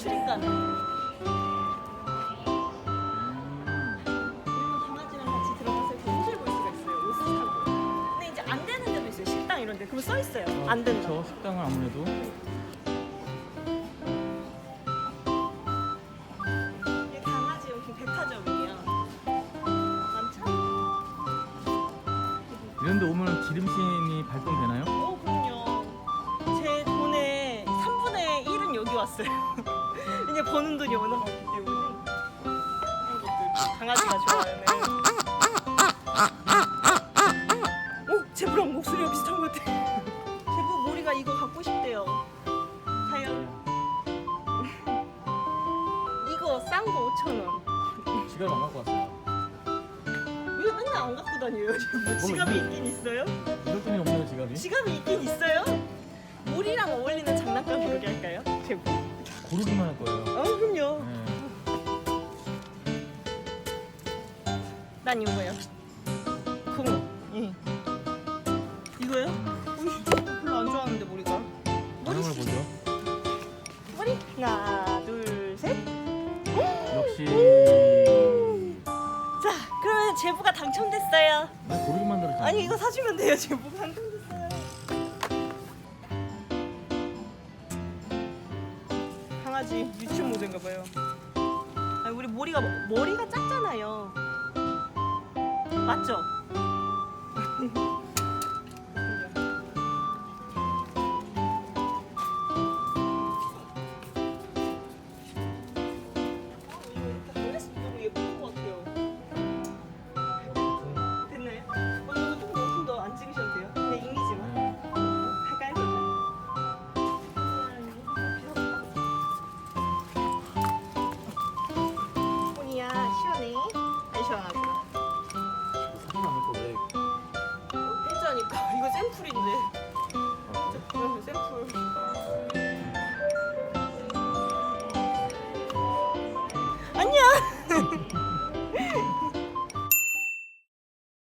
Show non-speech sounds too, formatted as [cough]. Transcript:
출입가는. 그리고 강아지랑 같이 들어가서 이렇게 옷을 볼 수가 있어요. 옷을 사고. 근데 이제 안 되는 데도 있어요. 식당 이런 데. 그럼 써 있어요. 안 된다. 저 식당은 아무래도 이게 강아지 용품 백화점이에요. 많죠? 이런데 오면 기름신이 발동되나요? 어, 그럼요. 제 돈의 3분의 1은 여기 왔어요. [laughs] 이제 버는 돈이 워낙 많기 때문에. 이런 것들 강아지가 좋아하는. 어, 제부랑 목소리가 비슷한 것 같아. 제부 머리가 이거 갖고 싶대요. 과연? 이거 싼 거 5,000원. 지갑 안 갖고 왔어요. 이거 맨날 안 갖고 다녀요. 제부. 지갑이 있긴 있어요? 이럴 돈이 없네요 지갑이. 지갑이 있긴 있어요? 물이랑 어울리는 장난감 그러게 할까요? 제부. 고르기만 할 거예요. 어, 그럼요. 네. 난 이거요. 쿵. 예. 이거요? 별로 안 좋아하는데 머리가. 머리 반응을 보죠. 머리 하나, 둘, 셋. 역시 자, 그러면 제부가 당첨됐어요. 나 고르게 만들었잖아. 아니 이거 사주면 돼요. 제부가 강아지 유치원 모델인가 봐요. 아니, 우리 머리가 머리가 작잖아요. 맞죠? 시원시원하지. 사진 남을 거왜 피자니까 [laughs] 이거 샘플인데. 아, 샘플. 안녕. [laughs]